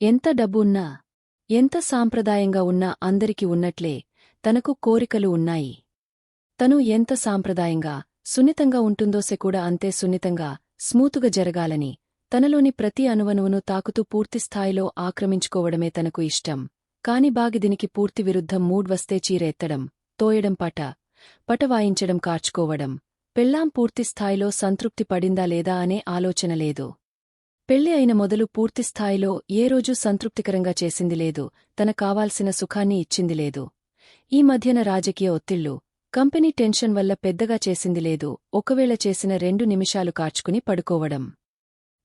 ఎంత డబ్బున్నా ఎంత సాంప్రదాయంగా ఉన్నా అందరికి ఉన్నట్లే తనకు కోరికలు ఉన్నాయి. తను ఎంత సాంప్రదాయంగా సున్నితంగా ఉంటుందోసె కూడా అంతే సున్నితంగా స్మూతుగా జరగాలని తనలోని ప్రతి అణువణువును తాకుతూ పూర్తిస్థాయిలో ఆక్రమించుకోవడమే తనకు ఇష్టం. కాని బాగిదినికి పూర్తి విరుద్ధం మూడ్ వస్తే చీర ఎత్తడం తోయడం పట పట వాయించడం కార్చుకోవడం పెళ్ళాం పూర్తిస్థాయిలో సంతృప్తి పడిందా లేదా అనే ఆలోచన లేదు. పెళ్ళి అయిన మొదలు పూర్తిస్థాయిలో ఏ రోజూ సంతృప్తికరంగా చేసింది లేదు తన కావాల్సిన సుఖాన్ని ఇచ్చింది లేదు. ఈ మధ్యన రాజకీయ ఒత్తిళ్ళు కంపెనీ టెన్షన్ వల్ల పెద్దగా చేసింది లేదు ఒకవేళ చేసిన రెండు నిమిషాలు కార్చుకుని పడుకోవడం.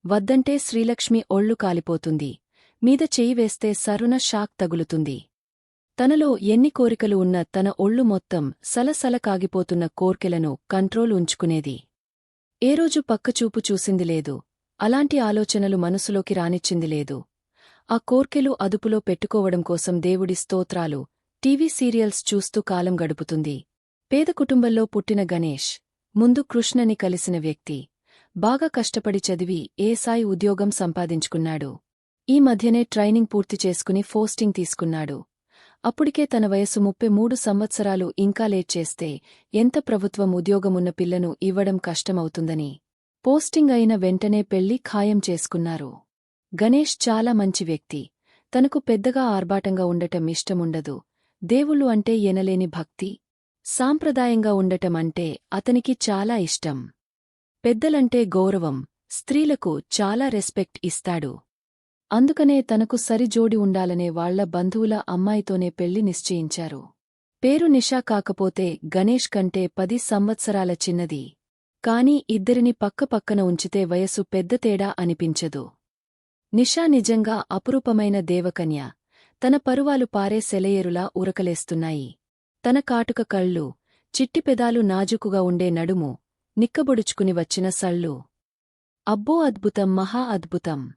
వద్దంటే శ్రీలక్ష్మి ఒళ్ళు కాలిపోతుంది మీద చెయ్యి వేస్తే సరున షాక్ తగులుతుంది. తనలో ఎన్ని కోరికలు ఉన్న తన ఒళ్ళు మొత్తం సలసల కాగిపోతున్న కోర్కెలను కంట్రోల్ ఉంచుకునేది. ఏ రోజు పక్కచూపు చూసింది లేదు అలాంటి ఆలోచనలు మనసులోకి రానిచ్చింది లేదు. ఆ కోర్కెలు అదుపులో పెట్టుకోవడం కోసం దేవుడి స్తోత్రాలు టీవీ సీరియల్స్ చూస్తూ కాలం గడుపుతుంది. పేద కుటుంబంలో పుట్టిన గణేష్ ముందు కృష్ణని కలిసిన వ్యక్తి. బాగా కష్టపడి చదివి ఏసాయి ఉద్యోగం సంపాదించుకున్నాడు. ఈ మధ్యనే ట్రైనింగ్ పూర్తి చేసుకుని పోస్టింగ్ తీసుకున్నాడు. అప్పటికే తన వయసు ముప్పై మూడు సంవత్సరాలు ఇంకా లేట్ చేస్తే ఎంత ప్రభుత్వం ఉద్యోగమున్న పిల్లను ఇవ్వడం కష్టమవుతుందని పోస్టింగ్ అయిన వెంటనే పెళ్ళి ఖాయం చేసుకున్నారు. గణేష్ చాలా మంచి వ్యక్తి. తనకు పెద్దగా ఆర్భాటంగా ఉండటం ఇష్టముండదు. దేవుళ్ళు అంటే ఎనలేని భక్తి. సాంప్రదాయంగా ఉండటం అంటే అతనికి చాలా ఇష్టం. పెద్దలంటే గౌరవం. స్త్రీలకు చాలా రెస్పెక్ట్ ఇస్తాడు. అందుకనే తనకు సరిజోడి ఉండాలనే వాళ్ళ బంధువుల అమ్మాయితోనే పెళ్ళి నిశ్చయించారు. పేరు నిషా కాకపోతే గణేష్ కంటే పది సంవత్సరాల చిన్నది. కాని ఇద్దరిని పక్కపక్కన ఉంచితే వయసు పెద్ద తేడా అనిపించదు. నిషా నిజంగా అపురూపమైన దేవకన్య. తన పరువాలు పారే సెలయేరులా ఉరకలేస్తున్నాయి. తన కాటుక కళ్ళు చిట్టిపెదాలు నాజుకుగా ఉండే నడుము నిక్కబొడుచుకుని వచ్చిన సళ్ళు. అబ్బో అద్భుతం మహా అద్భుతం.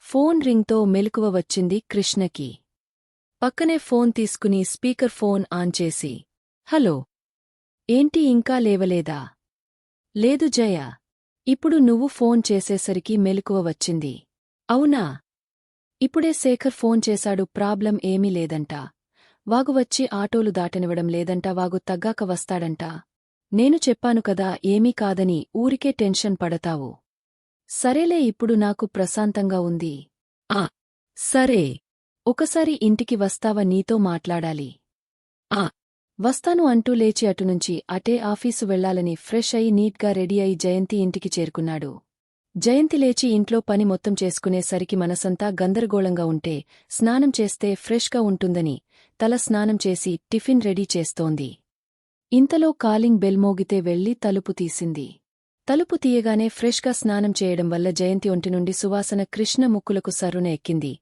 ఫోన్ రింగ్తో మెలకువ వచ్చింది కృష్ణకి. పక్కనే ఫోన్ తీసుకుని స్పీకర్ ఫోన్ ఆన్ చేసి హలో. ఏంటి ఇంకా లేవలేదా? లేదు జయ ఇప్పుడు నువ్వు ఫోన్ చేసేసరికి మెలకువ వచ్చింది. అవునా? ఇప్పుడే శేఖర్ ఫోన్ చేశాడు ప్రాబ్లం ఏమీ లేదంట. వాగు వచ్చి ఆటోలు దాటనివ్వడం లేదంట వాగు తగ్గాక వస్తాడంట. నేను చెప్పాను కదా ఏమీ కాదని ఊరికే టెన్షన్ పడతావు. సరేలే ఇప్పుడు నాకు ప్రశాంతంగా ఉంది. ఆ సరే. ఒకసారి ఇంటికి వస్తావా నీతో మాట్లాడాలి. ఆ వస్తాను అంటూ లేచి అటునుంచి అటే ఆఫీసు వెళ్ళాలని ఫ్రెష్ అయి నీట్గా రెడీ అయి జయంతి ఇంటికి చేరుకున్నాడు. జయంతి లేచి ఇంట్లో పని మొత్తం చేసుకునేసరికి మనసంతా గందరగోళంగా ఉంటే స్నానం చేస్తే ఫ్రెష్గా ఉంటుందని తల స్నానం చేసి టిఫిన్ రెడీ చేస్తోంది. ఇంతలో కాలింగ్ బెల్ మోగితే వెళ్ళి తలుపు తీసింది. తలుపు తీయగానే ఫ్రెష్గా స్నానం చేయడం వల్ల జయంతి ఒంటి నుండి సువాసన కృష్ణ ముక్కులకు సరున ఎక్కింది.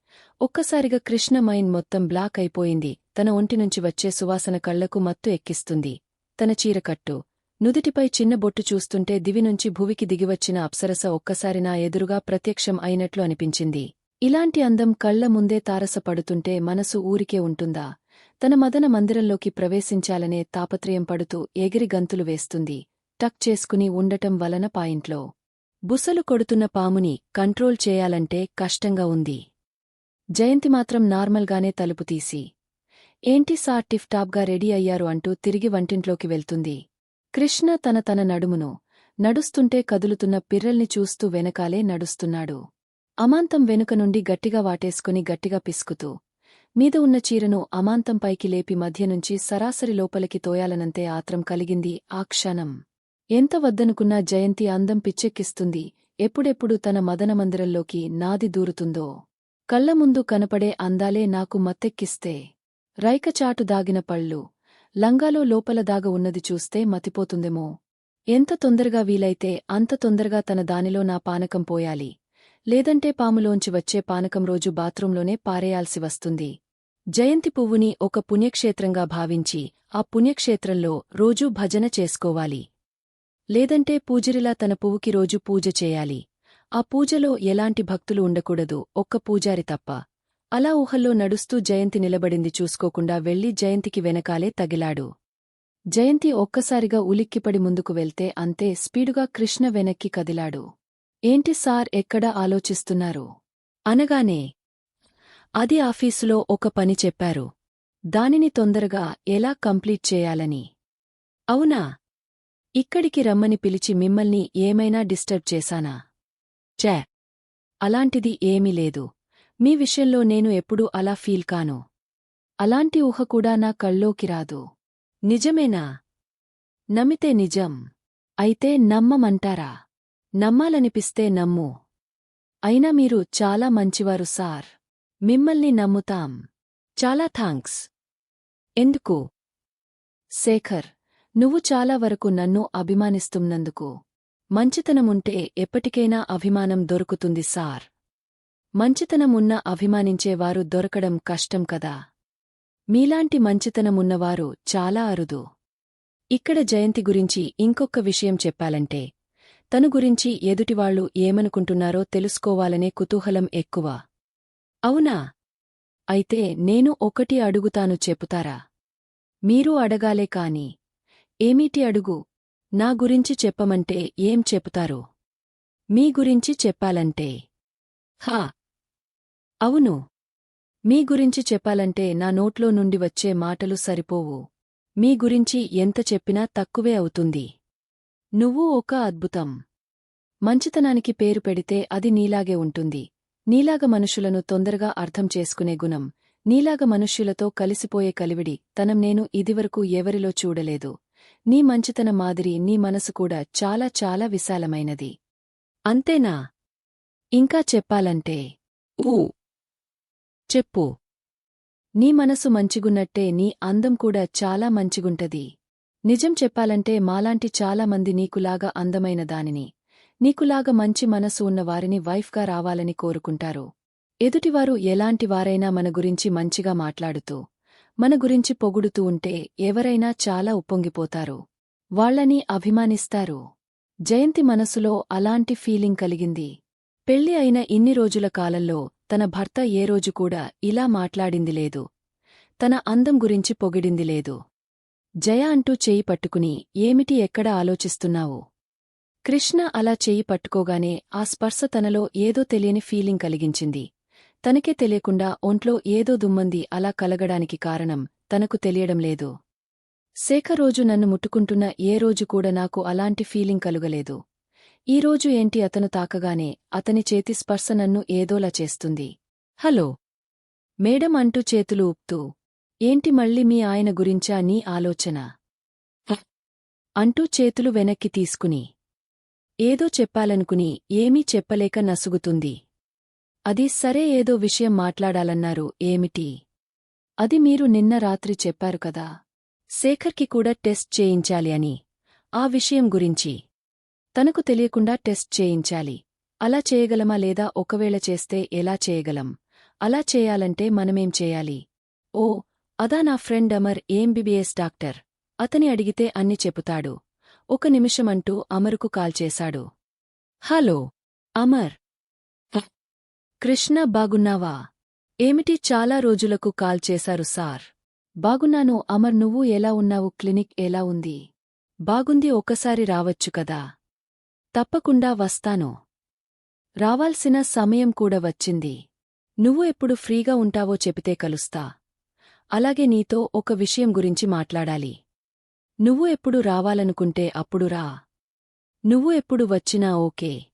ఒక్కసారిగా కృష్ణ మైండ్ మొత్తం బ్లాక్ అయిపోయింది. తన ఒంటి నుంచి వచ్చే సువాసన కళ్ళకు మత్తు ఎక్కిస్తుంది. తన చీరకట్టు నుదిటిపై చిన్న బొట్టు చూస్తుంటే దివి నుంచి భువికి దిగివచ్చిన అప్సరస ఒక్కసారి నా ఎదురుగా ప్రత్యక్షం అయినట్లు అనిపించింది. ఇలాంటి అందం కళ్ళ ముందే తారసపడుతుంటే మనసు ఊరికే ఉంటుందా? తన మదన మందిరంలోకి ప్రవేశించాలనే తాపత్రయం పడుతూ ఎగిరి గంతులు వేస్తుంది. టక్ చేసుకుని ఉండటం వలన పాయింట్లో. బుసలు కొడుతున్న పాముని కంట్రోల్ చేయాలంటే కష్టంగా ఉంది. జయంతి మాత్రం నార్మల్గానే తలుపు తీసి. ఏంటి సార్ టిఫ్ టాప్గా రెడీ అయ్యారు అంటూ తిరిగి వంటింట్లోకి వెళ్తుంది. కృష్ణ తన తన నడుమును నడుస్తుంటే కదులుతున్న పిర్రల్ని చూస్తూ వెనకాలే నడుస్తున్నాడు. అమాంతం వెనుక నుండి గట్టిగా వాటేసుకుని గట్టిగా పిసుకుతూ మీద ఉన్న చీరను అమాంతం పైకి లేపి మధ్య నుంచి సరాసరి లోపలికి తోయాలనంతే ఆత్రం కలిగింది ఆ క్షణం. ఎంత వద్దనుకున్నా జయంతి అందం పిచ్చెక్కిస్తుంది ఎప్పుడెప్పుడు తన మదనమందిరంలోకి నాది దూరుతుందో. కళ్ళ ముందు కనపడే అందాలే నాకు మత్తెక్కిస్తే. రైకచాటు దాగిన పళ్ళు లంగాలో లోపల దాగ ఉన్నది చూస్తే మతిపోతుందేమో. ఎంత తొందరగా వీలైతే అంత తొందరగా తన దానిలో నా పానకం పోయాలి. లేదంటే పాములోంచి వచ్చే పానకం రోజు బాత్రూంలోనే పారేయాల్సి వస్తుంది. జయంతి పువ్వుని ఒక పుణ్యక్షేత్రంగా భావించి ఆ పుణ్యక్షేత్రంలో రోజూ భజన చేసుకోవాలి. లేదంటే పూజరిలా తన పువ్వుకి రోజు పూజ చేయాలి. ఆ పూజలో ఎలాంటి భక్తులు ఉండకూడదు ఒక్క పూజారి తప్ప. అలా ఊహల్లో నడుస్తూ జయంతి నిలబడింది చూసుకోకుండా వెళ్ళి జయంతికి వెనకాలే తగిలాడు. జయంతి ఒక్కసారిగా ఉలిక్కిపడి ముందుకు వెళ్తే అంతే స్పీడుగా కృష్ణ వెనక్కి కదిలాడు. ఏంటి సార్ ఎక్కడా ఆలోచిస్తున్నారు? అనగానే అది ఆఫీసులో ఒక పని చెప్పారు. దానిని తొందరగా ఎలా కంప్లీట్ చేయాలని? అవునా? ఇక్కడికి రమ్మని పిలిచి మిమ్మల్ని ఏమైనా డిస్టర్బ్ చేశానా? చే అలాంటిది ఏమీ లేదు. మీ విషయంలో నేను ఎప్పుడూ అలా ఫీల్ కాను. అలాంటి ఊహ కూడా నా కళ్ళోకి రాదు. నిజమేనా? నమ్మితే నిజం. అయితే నమ్మమంటారా? నమ్మాలనిపిస్తే నమ్ము. అయినా మీరు చాలా మంచివారు సార్. మిమ్మల్ని నమ్ముతాం. చాలా థాంక్స్. ఎందుకు? శేఖర్ నువ్వు చాలా వరకు నన్ను అభిమానిస్తున్నందుకు. మంచితనముంటే ఎప్పటికైనా అభిమానం దొరుకుతుంది సార్. మంచితనమున్న అభిమానించేవారు దొరకడం కష్టం కదా. మీలాంటి మంచితనమున్నవారు చాలా అరుదు. ఇక్కడ జయంతి గురించి ఇంకొక్క విషయం చెప్పాలంటే తను గురించి ఎదుటివాళ్ళు ఏమనుకుంటున్నారో తెలుసుకోవాలనే కుతూహలం ఎక్కువ. అవునా? అయితే నేను ఒకటి అడుగుతాను చెప్పుతారా మీరు అడగాలే కాని ఏమిటి అడుగు? నా గురించి చెప్పమంటే ఏం చెప్తారు? మీ గురించి చెప్పాలంటే. హా! అవును. మీ గురించి చెప్పాలంటే నా నోట్లో నుండి వచ్చే మాటలు సరిపోవు. మీ గురించి ఎంత చెప్పినా తక్కువే అవుతుంది. నువ్వు ఒక అద్భుతం. మంచితనానికి పేరు పెడితే అది నీలాగే ఉంటుంది. నీలాగ మనుషులను తొందరగా అర్థం చేసుకునే గుణం నీలాగ మనుష్యులతో కలిసిపోయే కలివిడి తనం నేను ఇదివరకు ఎవరిలో చూడలేదు. నీ మంచితన మాదిరి నీ మనసు కూడా చాలా చాలా విశాలమైనది. అంతేనా? ఇంకా చెప్పాలంటే ఊ. చెప్పు. నీ మనసు మంచిగున్నట్టే నీ అందం కూడా చాలా మంచిగుంటది. నిజం చెప్పాలంటే మాలాంటి చాలామంది నీకులాగా అందమైన దానిని నీకులాగా మంచి మనసు ఉన్నవారిని వైఫ్గా రావాలని కోరుకుంటారు. ఎదుటివారు ఎలాంటివారైనా మన గురించి మంచిగా మాట్లాడుతూ మన గురించి పొగుడుతూ ఉంటే ఎవరైనా చాలా ఉప్పొంగిపోతారు. వాళ్ళని అభిమానిస్తారు. జయంతి మనసులో అలాంటి ఫీలింగ్ కలిగింది. పెళ్ళి అయిన ఇన్ని రోజుల కాలంలో తన భర్త ఏ రోజు కూడా ఇలా మాట్లాడింది లేదు. తన అందం గురించి పొగిడింది లేదు. జయ అంటూ చేయి పట్టుకుని ఏమిటి ఎక్కడ ఆలోచిస్తున్నావు? కృష్ణ అలా చేయి పట్టుకోగానే ఆ స్పర్శ తనలో ఏదో తెలియని ఫీలింగ్ కలిగించింది. తనకే తెలియకుండా ఒంట్లో ఏదో దుమ్మంది అలా కలగడానికి కారణం తనకు తెలియడం లేదు. శేఖరోజు నన్ను ముట్టుకుంటున్న ఏ రోజు కూడా నాకు అలాంటి ఫీలింగ్ కలుగలేదు. ఈరోజు ఏంటి అతను తాకగానే అతని చేతి స్పర్శ నన్ను ఏదోలా చేస్తుంది. హలో. మేడం అంటూ చేతులు ఊపుతూ ఏంటి మళ్ళీ మీ ఆయన గురించా నీ ఆలోచన? "హ" అంటూ చేతులు వెనక్కి తీసుకుని ఏదో చెప్పాలనుకుని ఏమీ చెప్పలేక నసుగుతుంది. అది సరే ఏదో విషయం మాట్లాడాలన్నారు ఏమిటి? అది మీరు నిన్న రాత్రి చెప్పారు కదా. శేఖర్కి కూడా టెస్ట్ చేయించాలి అని ఆ విషయం గురించి. తనకు తెలియకుండా టెస్ట్ చేయించాలి. అలా చేయగలమా లేదా ఒకవేళ చేస్తే ఎలా చేయగలం? అలా చేయాలంటే మనమేం చేయాలి? ఓ అదా నా ఫ్రెండ్ అమర్ ఏంబిబిఎస్ డాక్టర్. అతని అడిగితే అన్ని చెబుతాడు ఒక నిమిషమంటూ అమరుకు కాల్ చేశాడు. హలో అమర్. "హ, కృష్ణ బాగున్నావా? ఏమిటి చాలా రోజులకు కాల్ చేశారు సార్. బాగున్నాను అమర్ నువ్వు ఎలా ఉన్నావు? క్లినిక్ ఎలా ఉంది? బాగుంది ఒకసారి రావచ్చు కదా? తప్పకుండా వస్తాను. రావాల్సిన సమయం కూడా వచ్చింది. నువ్వు ఎప్పుడు ఫ్రీగా ఉంటావో చెబితే కలుస్తా. అలాగే నీతో ఒక విషయం గురించి మాట్లాడాలి. నువ్వు ఎప్పుడు రావాలనుకుంటే అప్పుడు రా. నువ్వు ఎప్పుడు వచ్చినా ఓకే.